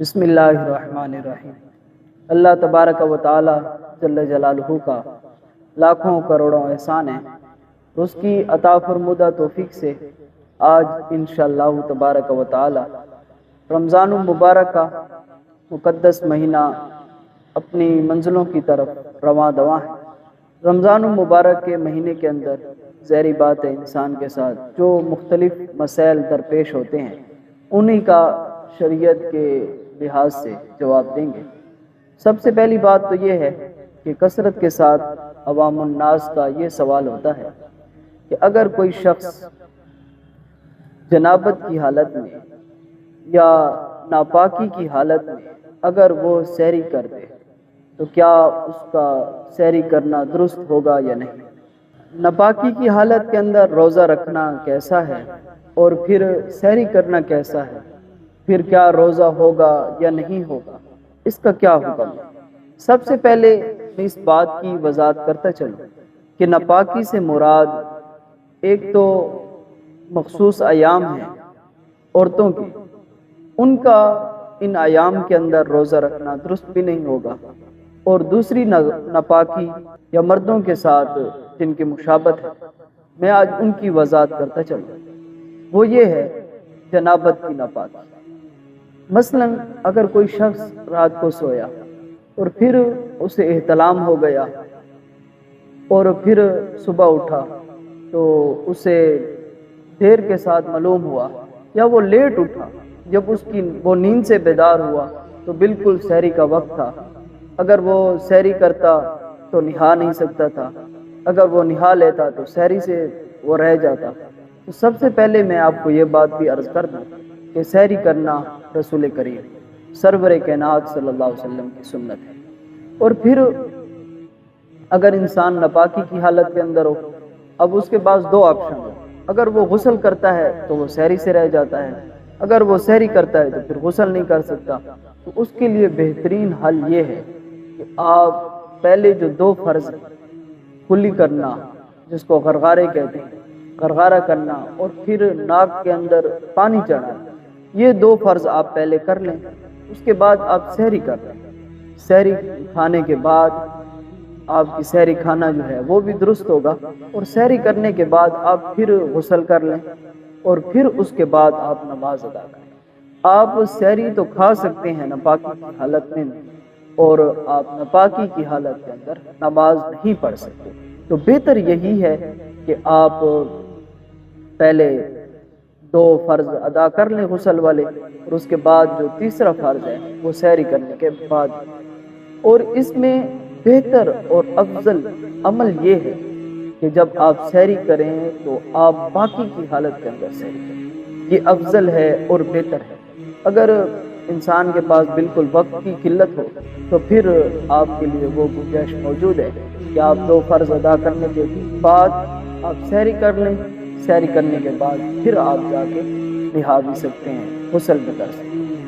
بسم اللہ الرحمن الرحیم۔ اللہ تبارک و تعالی جل جلالہ کا لاکھوں کروڑوں احسان ہے۔ اس کی عطا فرمودہ توفیق سے آج انشاءاللہ تبارک و تعالی رمضان المبارک کا مقدس مہینہ اپنی منزلوں کی طرف رواں دواں ہے۔ رمضان المبارک کے مہینے کے اندر زہری بات ہے انسان کے ساتھ جو مختلف مسائل درپیش ہوتے ہیں۔ انہی کا شریعت کے لحاظ سے جواب دیں گے۔ سب سے پہلی بات تو یہ ہے کہ کثرت کے ساتھ عوام الناس کا یہ سوال ہوتا ہے کہ اگر کوئی شخص جنابت کی حالت میں یا ناپاکی کی حالت میں اگر وہ سیری کر دے، تو کیا اس کا سیری کرنا درست ہوگا یا نہیں؟ نپاکی کی حالت کے اندر روزہ رکھنا کیسا ہے اور پھر سیری کرنا کیسا ہے؟ پھر کیا روزہ ہوگا یا نہیں ہوگا؟ اس کا کیا حکم؟ سب سے پہلے میں اس بات کی وضاحت کرتا چلوں کہ نپاکی سے مراد ایک تو مخصوص ایام ہیں عورتوں کی ان کا ان ایام کے اندر روزہ رکھنا درست بھی نہیں ہوگا۔ اور دوسری نپاکی یا مردوں کے ساتھ جن کی مشابت ہے۔ میں آج ان کی وضاحت کرتا چلوں۔ وہ یہ ہے جنابت کی نپاکی مثلا اگر کوئی شخص رات کو سویا اور پھر اسے احتلام ہو گیا اور پھر صبح اٹھا تو اسے دیر کے ساتھ معلوم ہوا یا وہ لیٹ اٹھا جب اس کی وہ نیند سے بیدار ہوا تو بالکل سحری کا وقت تھا۔ اگر وہ سحری کرتا تو نہا نہیں سکتا تھا۔ اگر وہ نہا لیتا تو سحری سے وہ رہ جاتا۔ تو سب سے پہلے میں آپ کو یہ بات بھی عرض کر دوں۔ کہ سحری کرنا رسول کریم، سرور کائنات صلی اللہ علیہ وسلم کی سنت ہے۔ اور پھر اگر انسان نپاکی کی حالت کے اندر ہو، اب اس کے پاس دو آپشن ہو اگر وہ غسل کرتا ہے تو وہ سحری سے رہ جاتا ہے، اگر وہ سحری کرتا ہے تو پھر غسل نہیں کر سکتا۔ تو اس کے لیے بہترین حل یہ ہے کہ آپ پہلے جو دو فرض کلی کرنا، جس کو غرغارے کہتے ہیں، غرغارہ کرنا اور پھر ناک کے اندر پانی چڑھانا۔ یہ دو فرض آپ پہلے کر لیں، اس کے بعد آپ سحری کر لیں۔ سحری کھانے کے بعد آپ کی سحری کھانا جو ہے وہ بھی درست ہوگا اور سحری کرنے کے بعد آپ پھر غسل کر لیں اور پھر اس کے بعد آپ نماز ادا کریں۔ آپ سحری تو کھا سکتے ہیں نپاکی کی حالت میں، اور آپ نپاکی کی حالت کے اندر نماز نہیں پڑھ سکتے۔ تو بہتر یہی ہے کہ آپ پہلے دو فرض ادا کر لیں غسل والے اور اس کے بعد جو تیسرا فرض ہے وہ سحری کرنے کے بعد۔ اور اس میں بہتر اور افضل عمل یہ ہے کہ جب آپ سحری کریں تو آپ باقی کی حالت کے اندر سحری کریں۔ یہ افضل ہے اور بہتر ہے۔ اگر انسان کے پاس بالکل وقت کی قلت ہو تو پھر آپ کے لیے وہ گنجائش موجود ہے کہ آپ دو فرض ادا کرنے کے بعد آپ سحری کر لیں۔ سیر کرنے کے بعد پھر آپ جا کے نہا بھی سکتے ہیں، غسل بھی کر سکتے ہیں